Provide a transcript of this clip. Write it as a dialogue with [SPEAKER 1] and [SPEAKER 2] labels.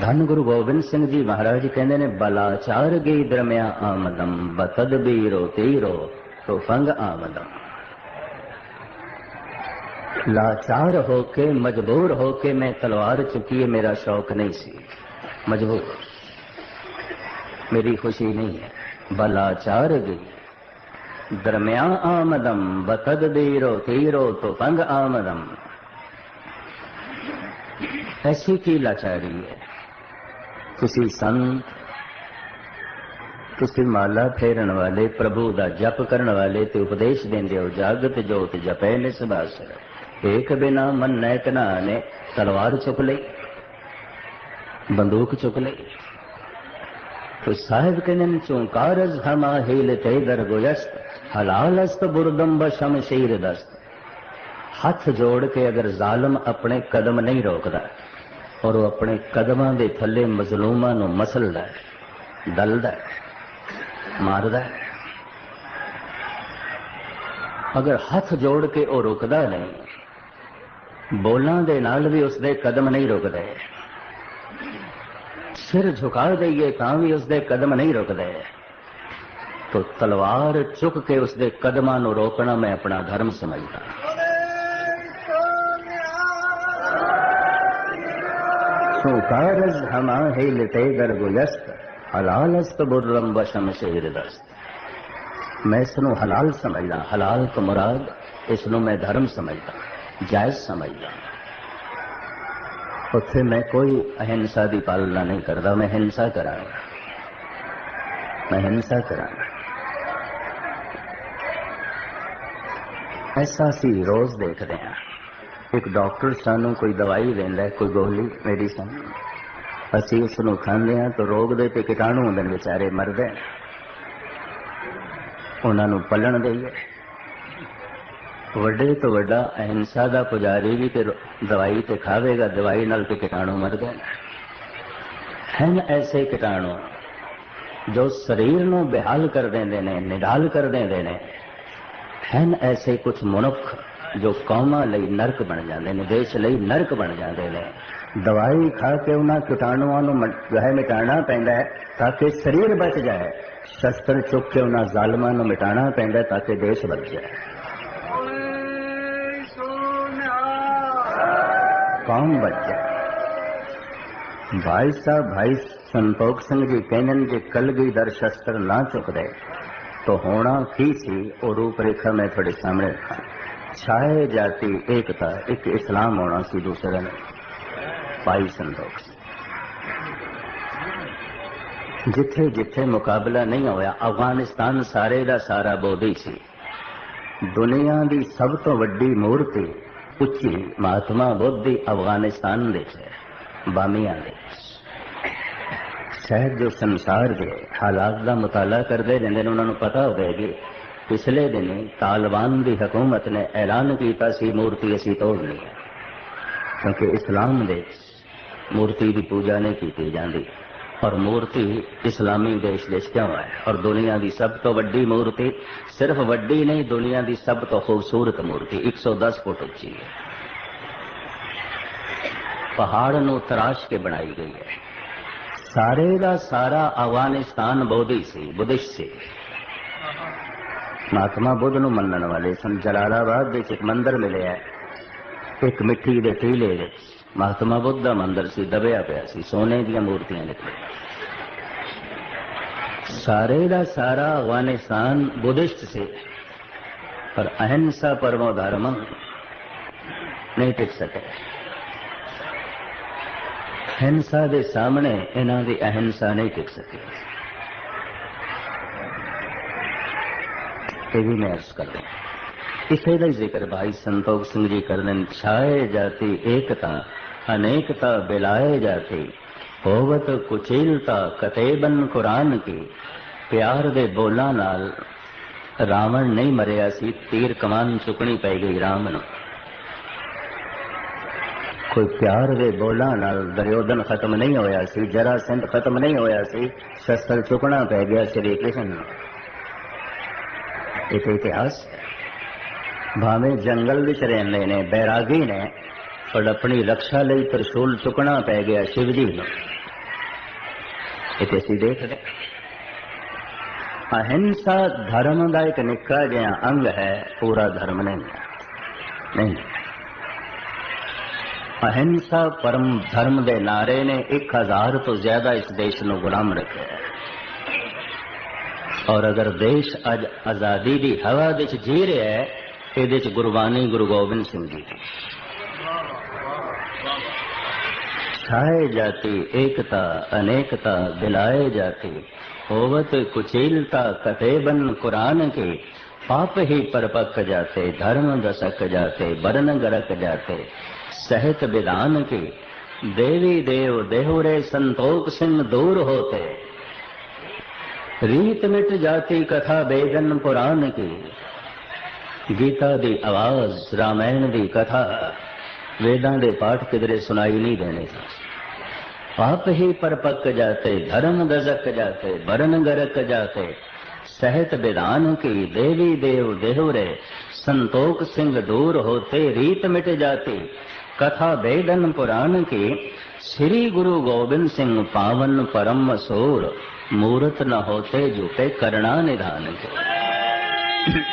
[SPEAKER 1] ਧੰਨ ਗੁਰੂ ਗੋਬਿੰਦ ਸਿੰਘ ਜੀ ਮਹਾਰਾਜ ਕਹਿੰਦੇ ਨੇ ਬਲਾਚਾਰ ਗਈ ਦਰਮਿਆ ਆਮਦਮ ਬਤਦ ਬੀਰੋ ਤੀਰੋ ਤੋ ਫੰਗ ਆਮਦਮ ਲਾਚਾਰ ਹੋ ਕੇ ਮਜਬੂਰ ਹੋ ਕੇ ਮੈਂ ਤਲਵਾਰ ਚੁੱਕੀ ਮੇਰਾ ਸ਼ੌਕ ਨਹੀਂ ਸੀ ਮਜਬੂਰ ਮੇਰੀ ਖੁਸ਼ੀ ਨਹੀਂ ਹੈ ਬਲਾਚਾਰ ਗਈ ਦਰਮਿਆ ਆਮਦਮ ਬਤਦ ਬੀਰੋ ਤੀਰੋ ਤੋ ਫੰਗ ਆਮਦਮ ਐਸੀ ਕੀ ਲਾਚਾਰੀ ਹੈ ਤੁਸੀਂ ਸੰਤ ਤੁਸੀਂ ਮਾਲਾ ਫੇਰਨ ਵਾਲੇ ਪ੍ਰਭੂ ਦਾ ਜਪ ਕਰਨ ਵਾਲੇ ਤੇ ਉਪਦੇਸ਼ ਦਿੰਦੇ ਹੋ ਜਾਗਤ ਜੋਤ ਜਪੈ ਨਿਸਬਾਸ ਏਕ ਬਿਨਾ ਮਨ ਨੈਕ ਨਾ ਨੇ ਤਲਵਾਰ ਚੁੱਕ ਲਈ ਬੰਦੂਕ ਚੁੱਕ ਲਈ تو صاحب کنن چونکارز ہما ہیل تے در گویست حلال است بردم بشمشیر دست ہاتھ جوڑ کے اگر ظالم اپنے قدم نہیں روکدا اور وہ اپنے قدماں دے تھلے مظلوماں نو مسلدا ہے دلدا ہے ماردا ہے اگر ہاتھ جوڑ کے وہ رکدا نہیں بولاں دے نال بھی اس دے قدم نہیں رکدے سر جھکا دئیے تاں بھی اس دے قدم نہیں رکدے تو تلوار چک کے اس دے قدماں نو روکنا میں اپنا دھرم سمجھدا سوکارز ہما ہیلتے در گویست حلال است برم بشم شیر دست میں اس نو حلال سمجھدا حلال تو مراد اس نو میں دھرم سمجھدا جائز سمجھدا اتنے میں کوئی اہنسا دی پالنا نہیں کرتا، میں ہنسا کرا میں ہنسا کرا ایسا سی روز دیکھتے ہیں۔ ایک ڈاکٹر سانو کوئی دوائی دینا کوئی گولی میڈیسن اسی اس نو کھانے ہیں تو روگ دے تے کٹانو ہوں بچارے مرد انہوں نو پلن دئیے وڈے تو وڈا اہنسا دا پجاری بھی تے دوائی تے کھاوے گا دوائی نال تے کٹانو مر گئے ہیں ایسے کٹانو جو شریر نو بحال کر دیندے نے نڈال کر دیندے نے ہیں ایسے کچھ جو قوما لئی نرک بن جاندے نے، دیش لئی نرک بن جاندے نے۔ دوائی کھا کے انہاں کٹانواں نو جو ہے، مٹانا پیندا ہے تاکہ شریر بچ جائے۔ شستر چک کے انہاں ظالماں مٹانا پیندا ہے تاکہ دیش بچ جائے۔ قوم بچ جائے۔ بھائی صاحب، بھائی سنتوک سنگھ جی کہنن جے کل گئی در شستر نہ چک دے۔ تو ہونا کی سی؟ اور روپ ریکھا میں تھوڑے سامنے رکھا چھائے جاتی ایکتا ایک اسلام ہونا سی دوسرے نے بھائی سنتوک جتھے جتھے مقابلہ نہیں ہویا افغانستان سارے دا سارا بودی سی دنیا دی سب تو وڈی مورتی اچھی مہاتما بدھ دی افغانستان دے ہے بامیاں دے شاید جو سنسار دے حالات دا مطالعہ کرتے رہتے پچھلے دن طالبان دی حکومت نے اعلان کیتا سی مورتی اسی توڑ لی ہے، کیونکہ اسلام دے مورتی دی پوجا نہیں کیتی جاندی۔ اور مورتی اسلامی دیش دیش کیوں ہے؟ اور دنیا دی سب تو وڈی مورتی صرف وڈی نہیں، دنیا دی سب تو خوبصورت مورتی، ایک سو دس فٹ اچھی ہے۔ پہاڑ نو تراش کے بنائی گئی ہے۔ سارے دا سارا افغانستان بودھی سی بدھسٹ سی۔ مہاتما بدھ نو منن والے سن جلال آباد مندر ملے ایک مٹی دے ٹیلے مہاتما بدھ دا مندر سی، دبیا پیا سی، سونے دیا مورتیاں نکلے سارے دا سارا افغانستان بدھسٹ سے پر اہنسا پرمو دھرم نہیں ٹک سکے۔ ہنسا دے سامنے انہاں دی اہنسا نہیں ٹک سکے۔ بھی میں عرض کر دوں اسے دا ذکر بھائی سنتوک سنگھ جی کر چھائے جاتی ایکتا، انیکتا بلائے جاتی ہووت کچیلتا کتےبن قرآن کی پیار دے بولاں نال راون نہیں مریا سی، تیر کمان چکنی پی گئی رام نو۔ کوئی پیار دے بولاں نال دریودن ختم نہیں ہویا سی جرا سندھ ختم نہیں ہویا سی، شستر چکنا پی گیا شری کرشن نو۔ ਇੱਕ ਇਤਿਹਾਸ। ਭਾਵੇਂ ਜੰਗਲ ਵਿੱਚ ਰਹਿੰਦੇ ਨੇ, ਬੈਰਾਗੀ ਨੇ, ਪਰ ਆਪਣੀ ਰੱਖਿਆ ਲਈ ਤਰਸ਼ੂਲ ਚੁਕਣਾ ਪੈ ਗਿਆ ਸ਼ਿਵ ਜੀ ਨੂੰ। ਇਹ ਅਸੀਂ ਦੇਖਦੇ ਅਹਿੰਸਾ ਧਰਮ ਦਾ ਇੱਕ ਨਿੱਕਾ ਜਿਹਾ ਅੰਗ ਹੈ, ਪੂਰਾ ਧਰਮ ਨਹੀਂ ਨਹੀਂ। ਅਹਿੰਸਾ ਪਰਮ ਧਰਮ ਦੇ ਨਾਰੇ ਨੇ 1000 ਤੋਂ ਜ਼ਿਆਦਾ ਇਸ ਦੇਸ਼ ਨੂੰ ਗੁਲਾਮ ਰੱਖਿਆ ਹੈ। اور اگر دیش اج آزادی دی ہوا دیش جی رہا ہے دیش گروبانی گروہ گوبن سنگی جی۔ دی چھائے جاتی ایکتا، انیکتا دلائے جاتی۔ ہوت کچیلتا کتے بن قرآن کی پاپ ہی پرپک جاتے، دھرم دسک جاتے، برن گرک جاتے۔ سہت بیدان کی دیوی دیو دیہورے سنتوک سن دور ہوتے۔ دھرم گز برن گرک جاتے۔ سہت بے دیتوک دور ہوتے ریت مٹ جاتی۔ کتھا بیدن پران کی شری گرو گوبند سنگھ پاون پرم سور مورت نہ ہوتے جھوٹے کرنا ندھان کے